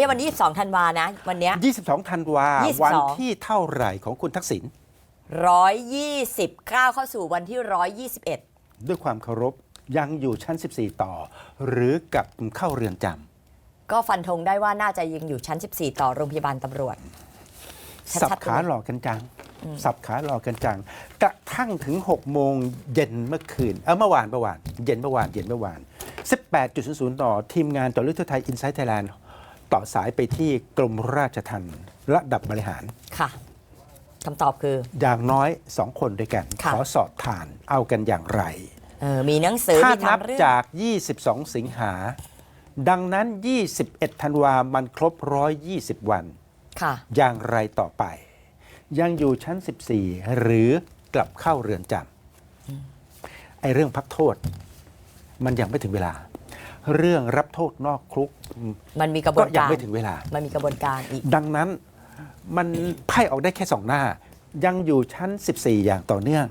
นี่วันที่22ธันวานะ วันเนี้ย 22 ธันวา22 วันที่เท่าไหร่ของคุณทักษิณ120ก้าวเข้าสู่วันที่ 121 ด้วยความเคารพยังอยู่ชั้น 14 ต่อ หรือกลับเข้าเรือนจก็ฟันธงได้ว่าน่าจะยังอยู่ชั้น 14 ต่อโรงพยาบาลตำรวจำสับขาหลอกกันจัง สับขาหลอกกันจัง กระทั่งถึง 6 โมงเย็นเมื่อคืน เออเมื่อวานเมื่อวาน เย็นเมื่อวานเย็นเมื่อวาน 18.00ต่อทีมงานต่อลึกทั่วไทยอินไซต์ไทยแลนด์ ต่อสายไปที่กรมราชทัณฑ์ระดับบริหาร ค่ะคำตอบคือ อย่างน้อย2คนด้วยกัน ค่ะ ขอสอบทานเอากันอย่างไร เออมีหนังสือถ้ามีนับทำเรื่องจาก 22 สิงหา ดังนั้น 21 ธันวามันครบ 120 วัน ค่ะ อย่างไรต่อไป ยังอยู่ชั้น 14 หรือกลับเข้าเรือนจำไอ้เรื่องพักโทษ มันยังไม่ถึงเวลา เรื่องรับโทษนอกคุกมันมีกระบก็วนยังการไม่ถึงเวลา มันมีกระบวนการอีก ดังนั้นมันไพ่ออกได้แค่สองหน้า ยังอยู่ชั้น 14 อย่างต่อเนื่อง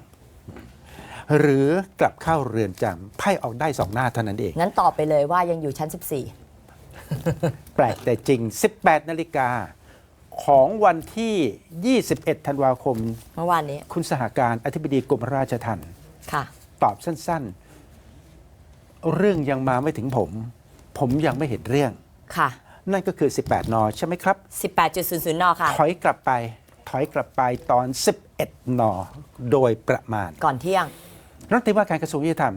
หรือกลับเข้าเรือนจำไพ่ออกได้สองหน้าเท่านั้นเองงั้นตอบไปเลยว่ายังอยู่ชั้นแปลกแต่จริง 18 นาฬิกาของวันที่ 21 ธันวาคม14เมื่อวานนี้ คุณสหการอธิบดีกรมราชทัณฑ์ค่ะตอบสั้น ๆ เรื่องยังมาไม่ถึงผม ผมยังไม่เห็นเรื่อง ค่ะ นั่นก็คือ 18นอใช่ไหมครับ 18.00นค่ะ ถอยกลับไป ถอยกลับไปตอน 11นอโดยประมาณ ก่อนเที่ยง รัฐมนตรีว่าการกระทรวงยุติธรรม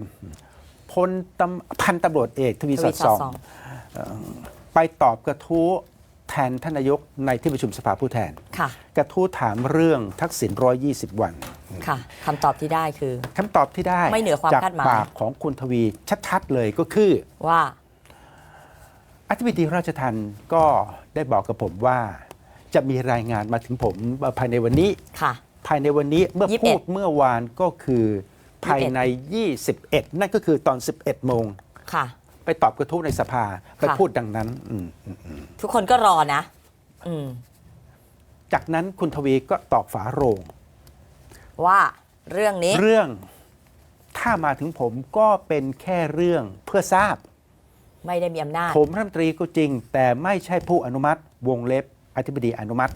พลตำพันตำรวจเอกทวีทสอวีดสอส่ดอง ส่องไปตอบกระทู้ แทนท่านนายกในที่ประชุมสภาผู้แทน ค่ะ กระทู้ถามเรื่องทักษิณ120 วันค่ะคำตอบที่ได้คือ คำตอบที่ได้ไม่เหนือความจากคาดหมายปากของคุณทวีชัดๆเลยก็คือ ว่า อธิบดีราชทัณฑ์ก็ได้บอกกับผมว่า จะมีรายงานมาถึงผมภายในวันนี้ ค่ะ ภายในวันนี้เมื่อ21 พูดเมื่อวานก็คือภายใน 21 นั่นก็คือตอน 11 โมง ค่ะ ไปตอบกระทู้ในสภาไปค่ะพูดดังนั้นอืมอืมอืมทุกคนก็รอนะ อืม จากนั้นคุณทวีก็ตอบฝาโรง ว่าเรื่องนี้ เรื่องถ้ามาถึงผมก็เป็นแค่เรื่องเพื่อทราบ ไม่ได้มีอำนาจผมรัฐมนตรีก็จริง แต่ไม่ใช่ผู้อนุมัติวงเล็บอธิบดีอนุมัติ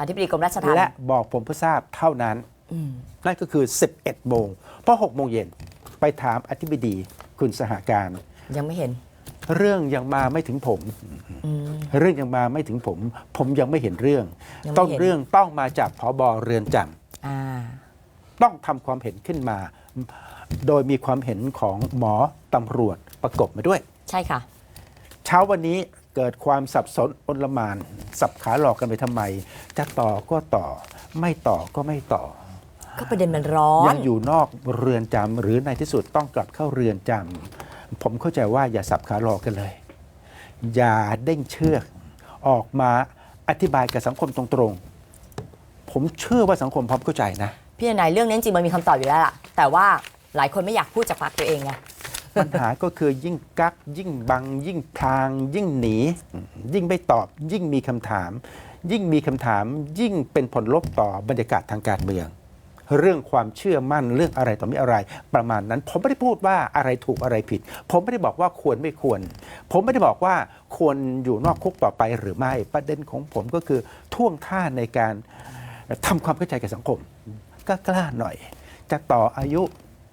อธิบดีกรมราชทัณฑ์และบอกผมเพื่อทราบเท่านั้น อืมนั่นก็คือ 11โมงเพราะ6โมงเย็นไปถามอธิบดีคุณสหการ ยังไม่เห็น เรื่องยังมาไม่ถึงผม อืม เรื่องยังมาไม่ถึงผม ผมยังไม่เห็นเรื่อง ยังไม่ต้องเห็นเรื่องต้องมาจากผอบอเรือนจอ่าำต้องทำความเห็นขึ้นมา โดยมีความเห็นของหมอตำรวจประกบมาด้วย ใช่ค่ะ เช้าวันนี้เกิดความสับสนอนลมาน สับขาหลอกกันไปทำไม จะต่อก็ต่อ ไม่ต่อก็ไม่ต่อ ก็ประเด็นมันร้อนยังอยู่นอกเรือนจำหรือในที่สุดต้องกลับเข้าเรือนจำ ผมเข้าใจว่าอย่าสับขาหลอกกันเลย อย่าเด้งเชือก ออกมาอธิบายกับสังคมตรงๆ ผมเชื่อว่าสังคมพร้อมเข้าใจนะ พี่นายเรื่องนี้จริงๆมันมีคำตอบอยู่แล้วล่ะ แต่ว่าหลายคนไม่อยากพูดจากปากตัวเองไงปัญหาก็คือยิ่งกัก ยิ่งบัง ยิ่งพลาง ยิ่งหนี ยิ่งไม่ตอบ ยิ่งมีคำถาม ยิ่งมีคำถาม ยิ่งเป็นผลลบต่อบรรยากาศทางการเมือง เรื่องความเชื่อมั่นเรื่องอะไรต่อไม่อะไร ประมาณนั้น ผมไม่ได้พูดว่าอะไรถูกอะไรผิด ผมไม่ได้บอกว่าควรไม่ควร ผมไม่ได้บอกว่าควรอยู่นอกคุกต่อไปหรือไม่ประเด็นของผมก็คือท่วงท่าในการทำความเข้าใจกับสังคมก็กล้าหน่อย จะต่ออายุ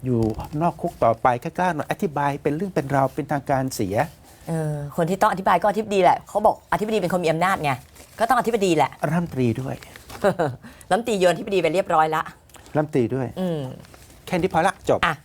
อยู่นอกคุกต่อไปก็กล้าหน่อยอธิบายเป็นเรื่องเป็นราวเป็นทางการเสียเออคนที่ต้องอธิบายก็อธิบดีแหละเขาบอกอธิบดีเป็นคนมีอำนาจไงก็ต้องอธิบดีแหละรัฐมนตรีด้วยรัฐมนตรีโยนอธิบดีไปเรียบร้อยละ รัฐมนตรีด้วยอืมแค่นี้พอละจบอะ